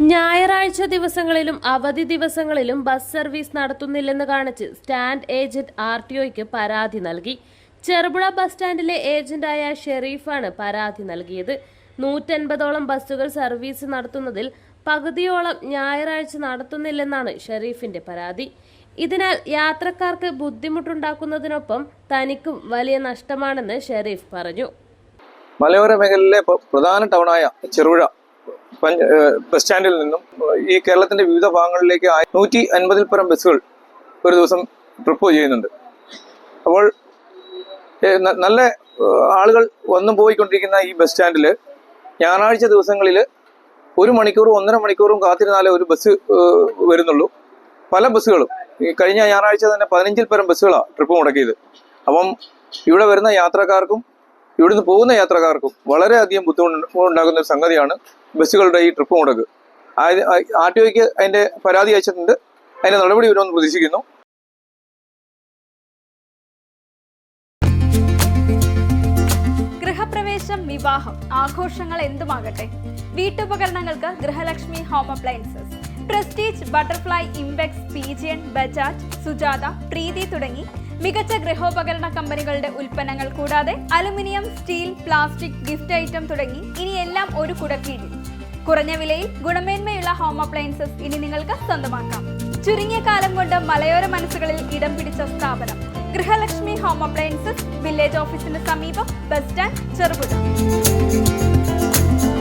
ഞായറാഴ്ച ദിവസങ്ങളിലും അവധി ദിവസങ്ങളിലും ബസ് സർവീസ് നടത്തുന്നില്ലെന്ന് കാണിച്ച് സ്റ്റാൻഡ് ഏജന്റ് ആർ ടി പരാതി നൽകി. ചെറുപുഴ ബസ് സ്റ്റാൻഡിലെ ഏജന്റായ ഷെറീഫാണ് പരാതി നൽകിയത്. നൂറ്റൻപതോളം ബസ്സുകൾ സർവീസ് നടത്തുന്നതിൽ പകുതിയോളം ഞായറാഴ്ച നടത്തുന്നില്ലെന്നാണ് ഷെരീഫിന്റെ പരാതി. ഇതിനാൽ യാത്രക്കാർക്ക് ബുദ്ധിമുട്ടുണ്ടാക്കുന്നതിനൊപ്പം തനിക്കും വലിയ നഷ്ടമാണെന്ന് ഷെരീഫ് പറഞ്ഞു. മലയോര മേഖലയിലെ പ്രധാന ടൗണായ ചെറുപുഴ ബസ് സ്റ്റാൻഡിൽ നിന്നും ഈ കേരളത്തിന്റെ വിവിധ ഭാഗങ്ങളിലേക്ക് നൂറ്റി അൻപതിൽ പരം ബസ്സുകൾ ഒരു ദിവസം ട്രിപ്പ് ചെയ്യുന്നുണ്ട്. അപ്പോൾ നല്ല ആളുകൾ വന്നു പോയിക്കൊണ്ടിരിക്കുന്ന ഈ ബസ് സ്റ്റാൻഡിൽ ഞായറാഴ്ച ദിവസങ്ങളിൽ ഒരു മണിക്കൂറും ഒന്നര മണിക്കൂറും കാത്തിരുന്നാലേ ഒരു ബസ് വരുന്നുള്ളൂ. പല ബസ്സുകളും ഈ കഴിഞ്ഞ ഞായറാഴ്ച തന്നെ പതിനഞ്ചിൽ പരം ബസ്സുകളാണ് ട്രിപ്പ് മുടക്കിയത്. അപ്പം ഇവിടെ വരുന്ന യാത്രക്കാർക്കും ഇവിടുന്ന് പോകുന്ന യാത്രക്കാർക്കും വളരെയധികം ബുദ്ധിമുട്ട് ഉണ്ടാകുന്ന ഒരു സംഗതിയാണ് ബസ്സുകളുടെ ഈ ട്രിപ്പ് മുടക്ക്. ആർ ടി ഒക്ക് അതിന്റെ പരാതി അയച്ചിട്ടുണ്ട്. അതിന്റെ നടപടി വരുമെന്ന് പ്രതീക്ഷിക്കുന്നു. ഗൃഹപ്രവേശം വിവാഹം ആഘോഷങ്ങൾ എന്തുമാകട്ടെ? വീട്ടുപകരണങ്ങൾക്ക് Grihalakshmi home appliances Prestige Butterfly Imbex Pigeon Bajaj Sujata Preethi തുടങ്ങി മികച്ച ഗൃഹോപകരണ കമ്പനികളുടെ ഉൽപ്പന്നങ്ങൾ കൂടാതെ aluminium steel plastic gift item തുടങ്ങി ഇനിയെല്ലാം ഒരു കുടക്കീഴിൽ. കുറഞ്ഞ വിലയിൽ ഗുണമേന്മയുള്ള ഹോം അപ്ലയൻസസ് ഇനി നിങ്ങൾക്ക് സ്വന്തമാക്കാം. ചുരുങ്ങിയ കാലം കൊണ്ട് മലയോര മനസ്സുകളിൽ ഇടം പിടിച്ച സ്ഥാപനം. ഗൃഹലക്ഷ്മി ഹോം അപ്ലയൻസസ് വില്ലേജ് ഓഫീസിന് സമീപം ബസ് സ്റ്റാൻഡ് ചെറുപുഴ.